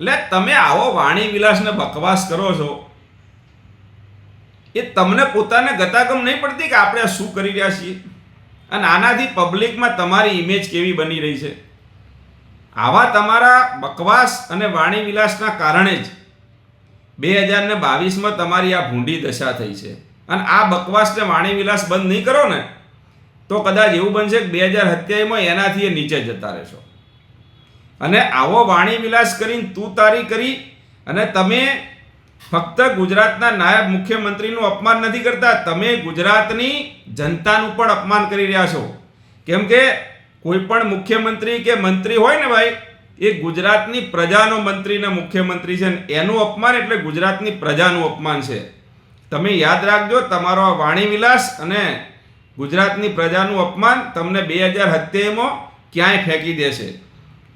એટલે તમે આવો વાણી વિલાસને બકવાસ કરો છો. એ તમને પોતાને ગતાગમ નહીં પડતી કે આપણે આ શું કરી રહ્યા છીએ? અને આનાથી પબ્લિકમાં તમારી ઇમેજ કેવી બની રહી છે? આવા તમારા બકવાસ અને વાણી વિલાસના કારણે જ બે હજાર ને બાવીસમાં તમારી આ ભૂંડી દશા થઈ છે. અને આ બકવાસને વાણી વિલાસ બંધ નહીં કરો ને, તો કદાચ એવું બનશે કે બે હજાર સત્યાવીસમાં એનાથી એ નીચે જતા રહેશો. અને આવો વાણી વિલાસ કરીને તું તારી કરી અને તમે ફક્ત ગુજરાતના નાયબ મુખ્યમંત્રીનું અપમાન નથી કરતા, તમે ગુજરાતની જનતાનું પણ અપમાન કરી રહ્યા છો. કેમ કે કોઈ પણ મુખ્યમંત્રી કે મંત્રી હોય ને ભાઈ, એ ગુજરાતની પ્રજાનો મંત્રી ને મુખ્યમંત્રી છે એનું અપમાન એટલે ગુજરાતની પ્રજાનું અપમાન છે. તમે યાદ રાખજો, તમારો આ વાણી વિલાસ અને ગુજરાતની પ્રજાનું અપમાન તમને બે હજાર સત્યાવીસમાં ક્યાંય ફેંકી દેશે.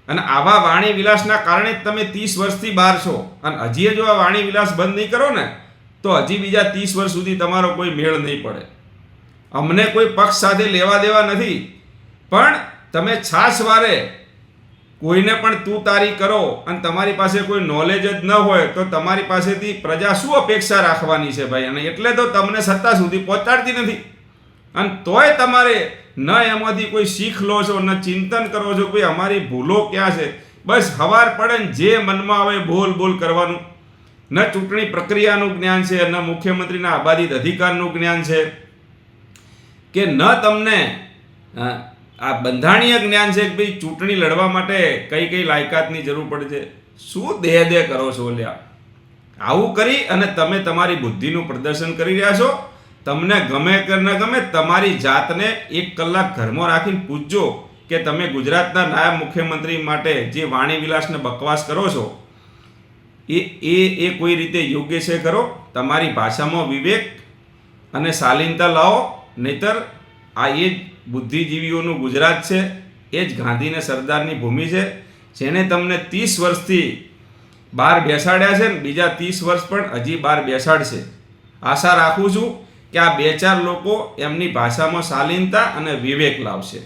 અને આવા વાણી વિલાસના કારણે જ તમે ત્રીસ વર્ષથી બહાર છો. અને હજી જો આ વાણી વિલાસ બંધ નહીં કરો ને, તો હજી બીજા ત્રીસ વર્ષ સુધી તમારો કોઈ મેળ નહીં પડે. અમને કોઈ પક્ષ સાથે લેવા દેવા નથી. પણ તમે છાશ વારે કોઈને પણ તું તારી કરો અને તમારી પાસે કોઈ નોલેજ જ ન હોય, તો તમારી પાસેથી પ્રજા શું અપેક્ષા રાખવાની છે ભાઈ? અને એટલે તો તમને સત્તા સુધી પહોંચાડતી નથી. અને તોય તમારે ન એમાંથી કોઈ શીખ લો છો, ન ચિંતન કરો છો, કોઈ અમારી ભૂલો ક્યાં છે? બસ હવાર પડે ને જે મનમાં આવે બોલ બોલ કરવાનું. ન ચૂંટણી પ્રક્રિયાનું જ્ઞાન છે, ન મુખ્યમંત્રીના આબાદિત અધિકારનું જ્ઞાન છે. કે ન તમને આ બંધારણીય જ્ઞાન છે કે ભાઈ ચૂંટણી લડવા માટે કઈ કઈ લાયકાતની જરૂર પડે છે? શું દેહ દેહ કરો છો લ્યા? આવું કરી અને તમે તમારી બુદ્ધિનું પ્રદર્શન કરી રહ્યા છો? તમને ગમે કે ન ગમે તમારી જાતને એક કલાક ઘરમાં રાખીને પૂછજો કે તમે ગુજરાતના નાયબ મુખ્યમંત્રી માટે જે વાણી વિલાસને બકવાસ કરો છો, એ એ એ કોઈ રીતે યોગ્ય છે કરો તમારી ભાષામાં વિવેક અને શાલીનતા લાવો, નહીતર આ એ જ બુદ્ધિજીવીઓનું ગુજરાત છે, એ જ ગાંધીને સરદારની ભૂમિ છે, જેણે તમને ત્રીસ વર્ષથી બહાર બેસાડ્યા છે ને બીજા ત્રીસ વર્ષ પણ હજી બહાર બેસાડશે. આશા રાખું છું કે આ બે ચાર લોકો એમની ભાષામાં શાલીનતા અને વિવેક લાવશે.